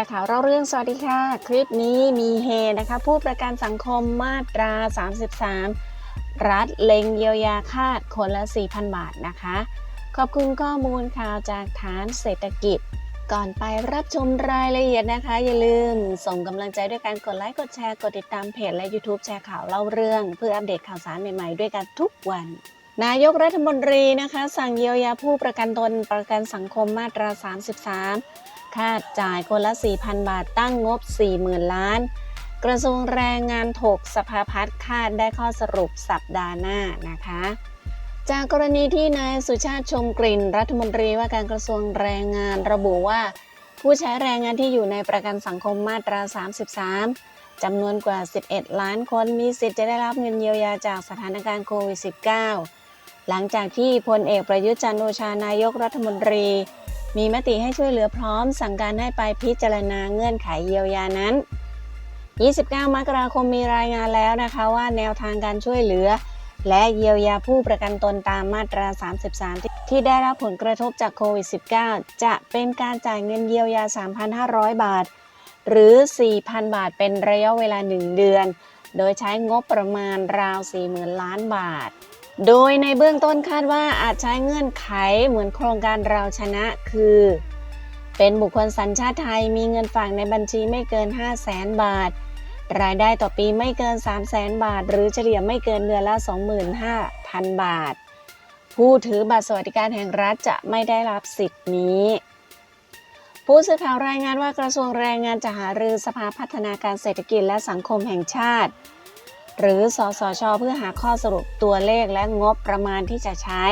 ร์ข่าวเล่าเรื่องสวัสดีค่ะ คลิปนี้มีเฮนะคะ ผู้ประกันสังคมมาตรา 33 รัฐเล็งเยียวยาคาดคนละ 4,000 บาทนะคะ ขอบคุณข้อมูลข่าวจากฐานเศรษฐกิจ ก่อนไปรับชมรายละเอียดนะคะ อย่าลืมส่งกำลังใจด้วยการกดไลค์กดแชร์กดติดตามเพจและ YouTube แชร์ข่าวเล่าเรื่อง เพื่ออัปเดตข่าวสารใหม่ๆด้วยกันทุกวันนายกรัฐมนตรีนะคะ สั่งเยียวยาผู้ประกันตนประกันสังคมมาตรา 33 ค่าจ่ายคนละ 4,000 บาทตั้งงบ 40,000 ล้าน กระทรวงแรงงานถกสภาพัฒน์คาดได้ข้อสรุปสัปดาห์หน้านะคะ จากกรณีที่นายสุชาติชมกลิ่น รัฐมนตรีว่าการกระทรวงแรงงานระบุว่า ผู้ใช้แรงงานที่อยู่ในประกันสังคมมาตรา 33จำนวนกว่า 11 ล้านคนมีสิทธิ์จะได้รับเงินเยียวยาจากสถานการณ์โควิด -19 หลังจากที่พลเอกประยุทธ์จันทร์โอชานายกรัฐมนตรี มีมติให้ช่วยเหลือพร้อม สั่งการให้ไปพิจารณาเงื่อนไขเยียวยานั้น 29 มกราคมมีรายงานแล้วนะคะว่าแนวทางการช่วยเหลือ และเยียวยาผู้ประกันตนตามมาตรา 33 ที่ได้รับผลกระทบจากโควิด -19 จะเป็นการจ่ายเงินเยียวยา 3,500 บาท หรือ 4,000 บาทเป็นระยะเวลา 1 เดือน โดยใช้งบประมาณราว 40,000 ล้านบาท โดยในเบื้องต้นคาดว่าอาจใช้เงื่อนไขเหมือนโครงการเราชนะคือ เป็นบุคคลสัญชาติไทยมีเงินฝากในบัญชีไม่เกิน 5 0 0แสนบาท รายได้ต่อปีไม่เกิน 3 0 0แสนบาท หรือเฉลี่ยไม่เกินเดือนละ 25,000 บาท ผู้ถือบัตรสวัสดิการแห่งรัฐจะไม่ได้รับสิทธิ์นี้ ผู้สื่อข่าวรายงานว่ากระทรวงแรงงานจะหารือสภาพัฒนาการเศรษฐกิจและสังคมแห่งชาติ หรือสสช เพื่อหาข้อสรุปตัวเลขและงบประมาณที่จะใช้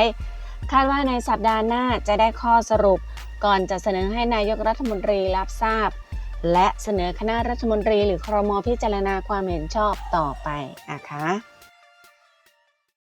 คาดว่าในสัปดาห์หน้าจะได้ข้อสรุป ก่อนจะเสนอให้นายกรัฐมนตรีรับทราบ และเสนอคณะรัฐมนตรีหรือครมพิจารณาความเห็นชอบต่อไปนะคะ